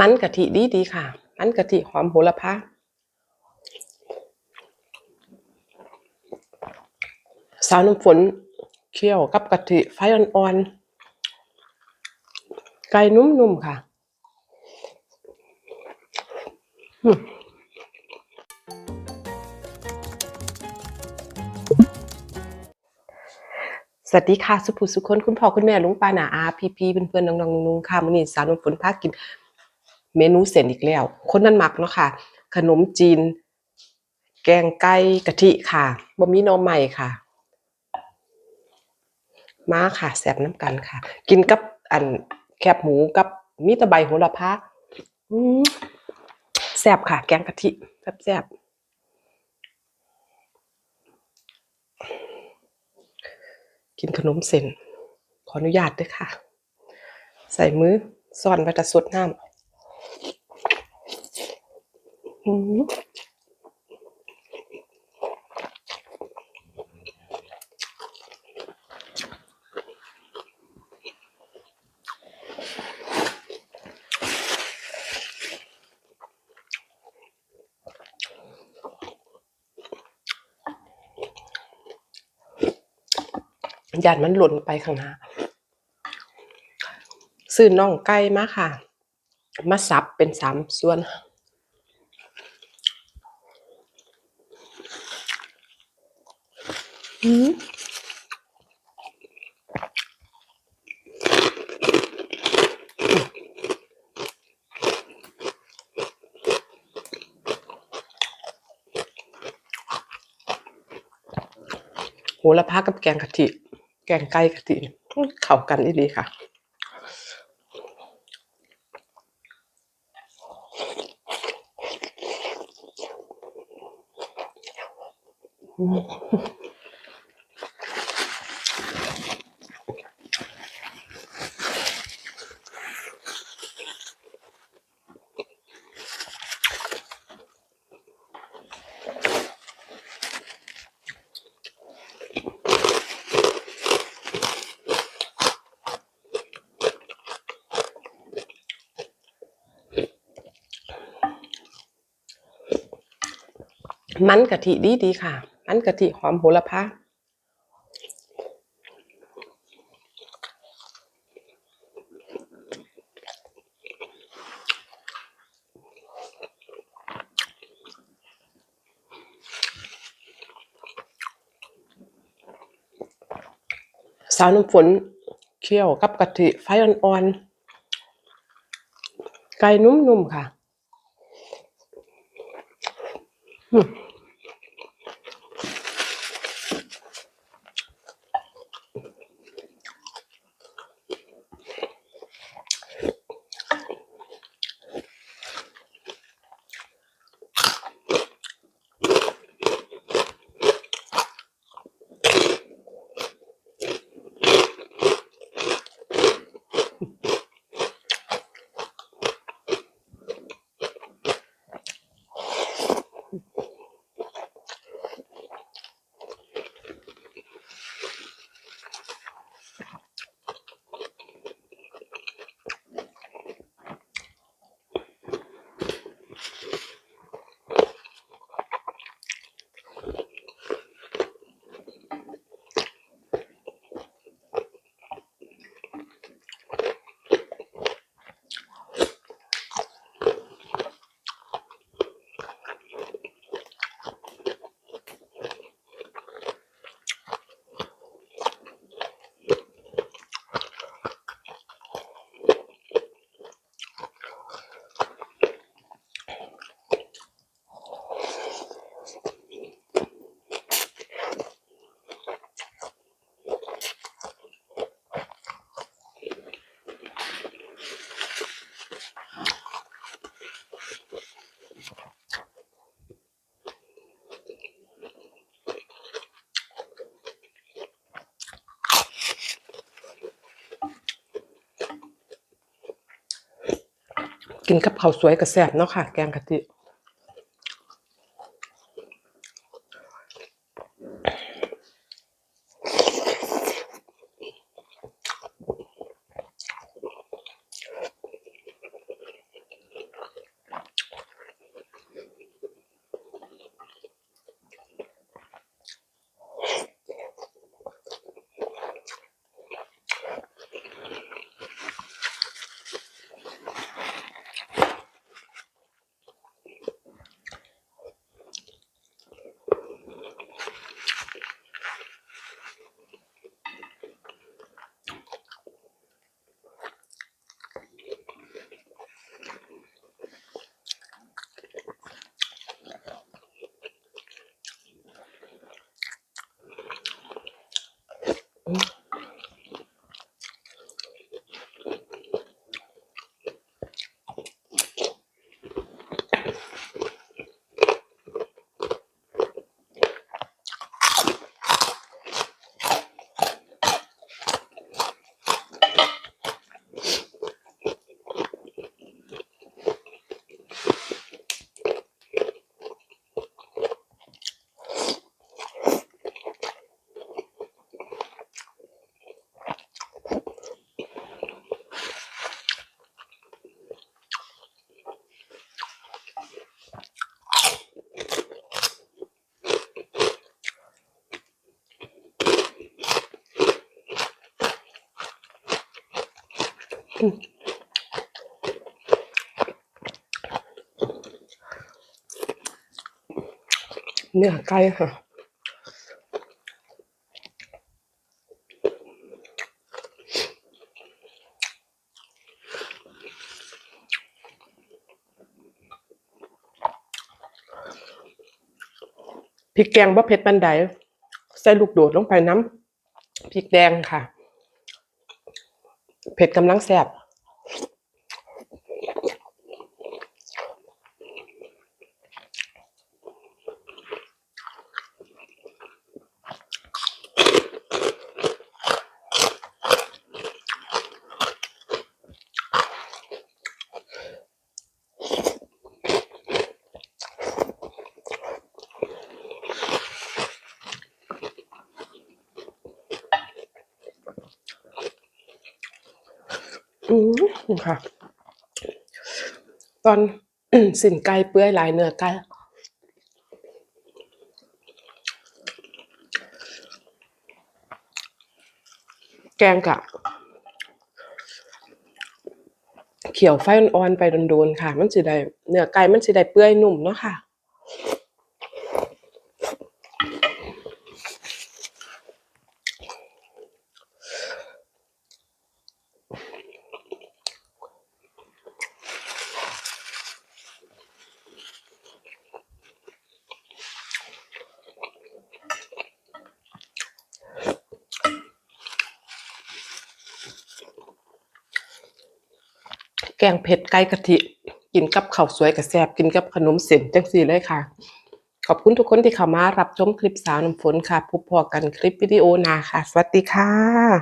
มันกะทิดีดีค่ะ มันกะทิหอมโหระพาสาวน้ำฝนเคี่ยวกับกะทิไฟอ่อนๆ ไก่นุ่มๆ ค่ะสวัสดีค่ะ สุภูสุคนคุณพ่อคุณแม่ลุงป้านาอาพี่พี่เพื่อนๆน้องๆนุ่งๆค่ะมื้อนี้สาวน้ำฝนพากิน เมนูเส้นอีกแล้ว คนนั้นมักเนาะค่ะ ขนมจีน แกงไก่กะทิค่ะบะหมี่หน่อไม้ค่ะ มาค่ะแซ่บน้ำกันค่ะ กินกับอันแคบหมูกับมีตะใบโหระพาอืมแซ่บค่ะ แกงกะทิแซ่บแซ่บกินขนมเส้นขออนุญาตด้วยค่ะ ใส่มือซ่อนไว้แต่สดน้ำอืม ยานมันหล่นไปข้างหน้าซื้อน่องไก่มาค่ะ มาสับเป็นสามส่วน อืมโหระพากับแกงกะทิ แกงไก่กะทิเข้ากันดีๆค่ะมั มันกะทิดีดีค่ะ มันกะทิหอมโหระพาสาวน้ำฝนเคี่ยวกับกะทิไฟอ่อนๆ ไก่นุ่มๆค่ะ กินกับข้าวสวยกับแซ่บเนาะค่ะ แกงกะทิ เนื้อไก่ค่ะพริกแกงบ่เผ็ดปันใดใส่ลูกโดดลงไปน้ำพริกแดงค่ะ เผ็ดกำลังแซ่บ อืมค่ะ ตอนสินไก่เปื่อยหลายเนื้อไก่แกงกะเขียวไฟอ่อนๆไปโดนๆค่ะ มันสิได้เนื้อไก่มันสิได้เปื่อยนุ่มเนาะค่ะ แกงเผ็ดไก่กะทิกินกับข้าวสวยกับแซบกินกับขนมเส้นจังสี่เลยค่ะ ขอบคุณทุกคนที่เข้ามารับชมคลิปสาวน้ำฝนค่ะพบพอกันคลิปวิดีโอหน้าค่ะ สวัสดีค่ะ